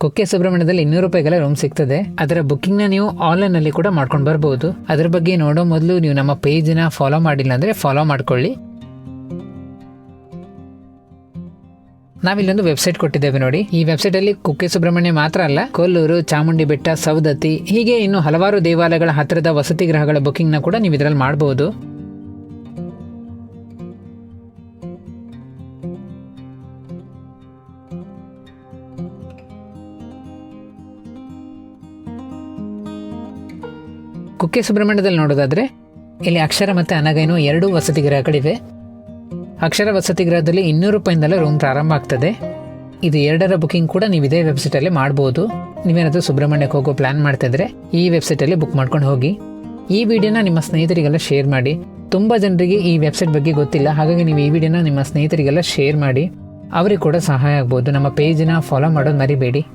ಕುಕ್ಕೆ ಸುಬ್ರಹ್ಮಣ್ಯದಲ್ಲಿ ಇನ್ನೂರು ರೂಪಾಯಿಗೆಲ್ಲ ರೂಮ್ ಸಿಗ್ತದೆ. ಅದರ ಬುಕಿಂಗ್ನ ನೀವು ಆನ್ಲೈನ್ ಅಲ್ಲಿ ಕೂಡ ಮಾಡ್ಕೊಂಡು ಬರ್ಬೋದು. ಅದರ ಬಗ್ಗೆ ನೋಡೋ ಮೊದಲು ನೀವು ನಮ್ಮ ಪೇಜ್ ಫಾಲೋ ಮಾಡಿಲ್ಲ ಅಂದ್ರೆ ಫಾಲೋ ಮಾಡ್ಕೊಳ್ಳಿ. ನಾವಿಲ್ಲೊಂದು ವೆಬ್ಸೈಟ್ ಕೊಟ್ಟಿದ್ದೇವೆ ನೋಡಿ. ಈ ವೆಬ್ಸೈಟ್ ಅಲ್ಲಿ ಕುಕ್ಕೆ ಸುಬ್ರಹ್ಮಣ್ಯ ಮಾತ್ರ ಅಲ್ಲ, ಕೊಲ್ಲೂರು, ಚಾಮುಂಡಿ ಬೆಟ್ಟ ಸೌದತ್ತಿ ಹೀಗೆ ಇನ್ನು ಹಲವಾರು ದೇವಾಲಯಗಳ ಹತ್ತಿರದ ವಸತಿ ಗೃಹಗಳ ಬುಕಿಂಗ್ನ ಕೂಡ ನೀವು ಇದರಲ್ಲಿ ಮಾಡಬಹುದು ಕುಕ್ಕೆ ಸುಬ್ರಹ್ಮಣ್ಯದಲ್ಲಿ ನೋಡೋದಾದರೆ ಇಲ್ಲಿ ಅಕ್ಷರ ಮತ್ತು ಅನಗೈನು ಎರಡೂ ವಸತಿ ಗೃಹಗಳಿವೆ. ಅಕ್ಷರ ವಸತಿ ಗೃಹದಲ್ಲಿ ಇನ್ನೂರು ರೂಪಾಯಿಂದಲೇ ರೂಮ್ ಪ್ರಾರಂಭ ಆಗ್ತದೆ. ಇದು ಎರಡರ ಬುಕಿಂಗ್ ಕೂಡ ನೀವು ಇದೇ ವೆಬ್ಸೈಟಲ್ಲೇ ಮಾಡ್ಬೋದು. ನೀವೇನಾದರೂ ಸುಬ್ರಹ್ಮಣ್ಯಕ್ಕೆ ಹೋಗೋ ಪ್ಲಾನ್ ಮಾಡ್ತಿದ್ರೆ ಈ ವೆಬ್ಸೈಟಲ್ಲಿ ಬುಕ್ ಮಾಡ್ಕೊಂಡು ಹೋಗಿ. ಈ ವಿಡಿಯೋನ ನಿಮ್ಮ ಸ್ನೇಹಿತರಿಗೆಲ್ಲ ಶೇರ್ ಮಾಡಿ. ತುಂಬ ಜನರಿಗೆ ಈ ವೆಬ್ಸೈಟ್ ಬಗ್ಗೆ ಗೊತ್ತಿಲ್ಲ. ಹಾಗಾಗಿ ನೀವು ಈ ವಿಡಿಯೋನ ನಿಮ್ಮ ಸ್ನೇಹಿತರಿಗೆಲ್ಲ ಶೇರ್ ಮಾಡಿ. ಅವರಿಗೆ ಕೂಡ ಸಹಾಯ ಆಗ್ಬೋದು. ನಮ್ಮ ಪೇಜನ್ನ ಫಾಲೋ ಮಾಡೋದು ಮರಿಬೇಡಿ.